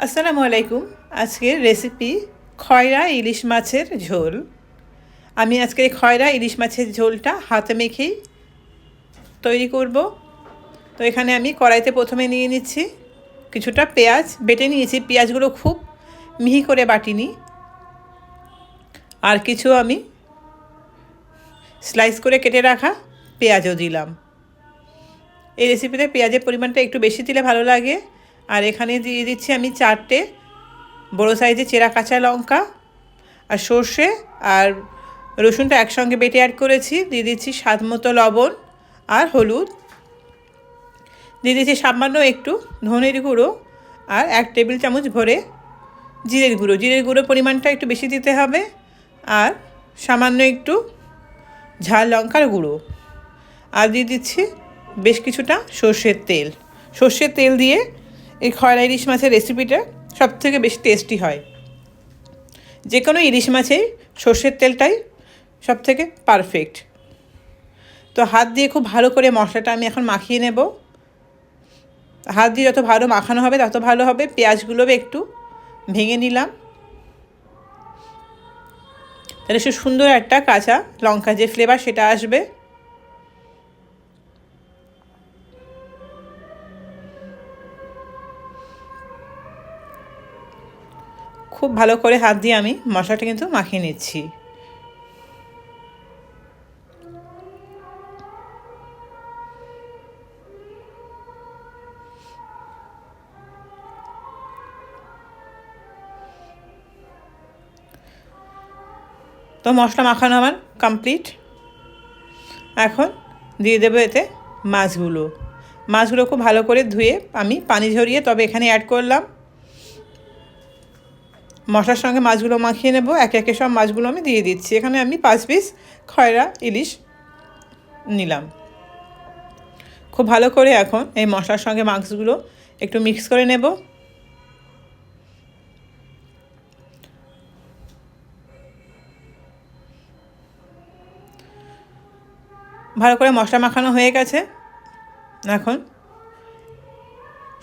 আসসালামু আলাইকুম। আজকের রেসিপি খয়রা ইলিশ মাছের ঝোল। আমি আজকে এই খয়রা ইলিশ মাছের ঝোলটা হাতে মেখেই তৈরি করব। তো এখানে আমি কড়াইতে প্রথমে নিয়ে নিচ্ছি কিছুটা পেঁয়াজ। বেটে নিয়েছি, পেঁয়াজগুলো খুব মিহি করে বাটিনি। আর কিছু আমি স্লাইস করে কেটে রাখা পেঁয়াজও দিলাম। এই রেসিপিতে পেঁয়াজের পরিমাণটা একটু বেশি দিলে ভালো লাগে। আর এখানে দিয়ে দিচ্ছি আমি চারটে বড়ো সাইজে চেরা কাঁচা লঙ্কা আর সর্ষে আর রসুনটা একসঙ্গে বেটে অ্যাড করেছি। দিয়ে দিচ্ছি স্বাদ মতো লবণ আর হলুদ। দিয়ে দিচ্ছি সামান্য একটু ধনের গুঁড়ো আর এক টেবিল চামচ ভরে জিরের গুঁড়ো। জিরের গুঁড়োর পরিমাণটা একটু বেশি দিতে হবে আর সামান্য একটু ঝাল লঙ্কার গুঁড়ো। আর দিয়ে দিচ্ছি বেশ কিছুটা সর্ষের তেল। সর্ষের তেল দিয়ে এই খয়রা ইলিশ মাছের রেসিপিটা সব থেকে বেশি টেস্টি হয়। যে কোনো ইলিশ মাছেই সর্ষের তেলটাই সব থেকে পারফেক্ট তো হাত দিয়ে খুব ভালো করে মশলাটা আমি এখন মাখিয়ে নেব। হাত দিয়ে যত ভালো মাখানো হবে, তত ভালো হবে। পেঁয়াজগুলো একটু ভেঙে নিলাম। তাহলে সে সুন্দর একটা কাঁচা লঙ্কা যে ফ্লেভার সেটা আসবে। খুব ভালো করে হাত দিয়ে আমি মশলাটা কিন্তু মাখিয়ে নিচ্ছি। তো মশলা মাখানো আমার কমপ্লিট এখন দিয়ে দেবো এতে মাছগুলো। মাছগুলো খুব ভালো করে ধুয়ে আমি পানি ঝরিয়ে তবে এখানে অ্যাড করলাম মশলার সঙ্গে মাছগুলো মাখিয়ে নেব। একে একে সব মাছগুলো আমি দিয়ে দিচ্ছি। এখানে আমি পাঁচ পিস খয়রা ইলিশ নিলাম। খুব ভালো করে এখন এই মশলার সঙ্গে মাছগুলো একটু মিক্স করে নেব। ভালো করে মশলা মাখানো হয়ে গেছে। এখন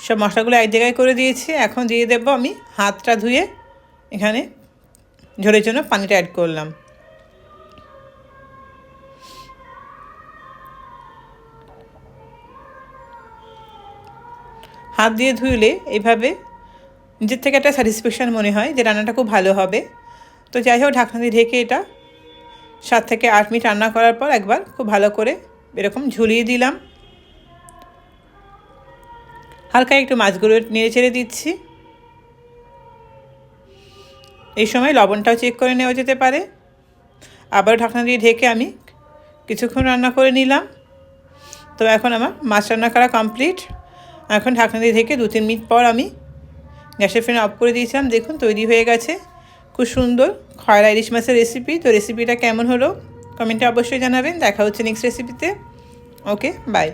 সব মশলাগুলো এক জায়গায় করে দিয়েছি। এখন দিয়ে দেব আমি হাতটা ধুয়ে এখানে ঝোলের জন্য পানিটা অ্যাড করলাম। হাত দিয়ে ধুইলে এইভাবে নিজের থেকে একটা স্যাটিসফ্যাকশান মনে হয় যে রান্নাটা খুব ভালো হবে। তো যাই হোক, ঢাকনা দিয়ে ঢেকে এটা সাত থেকে আট মিনিট রান্না করার পর একবার খুব ভালো করে এরকম ঝুলিয়ে দিলাম। হালকা একটু মাছগুলো নেড়ে চেড়ে দিচ্ছি। এই সময় লবণটাও চেক করে নেওয়া যেতে পারে। আবার ঢাকনা দিয়ে ঢেকে আমি কিছুক্ষণ রান্না করে নিলাম। তো এখন আমার মাছ রান্না করা কমপ্লিট এখন ঢাকনা দিয়ে ঢেকে দু তিন মিনিট পর আমি গ্যাসের ফ্রেন অফ করে দিয়েছিলাম। দেখুন তৈরি হয়ে গেছে। খুব সুন্দর খয়রা ইলিশ মাছের রেসিপি তো রেসিপিটা কেমন হলো? কমেন্টে অবশ্যই জানাবেন। দেখা হচ্ছে নেক্সট রেসিপিতে ওকে বাই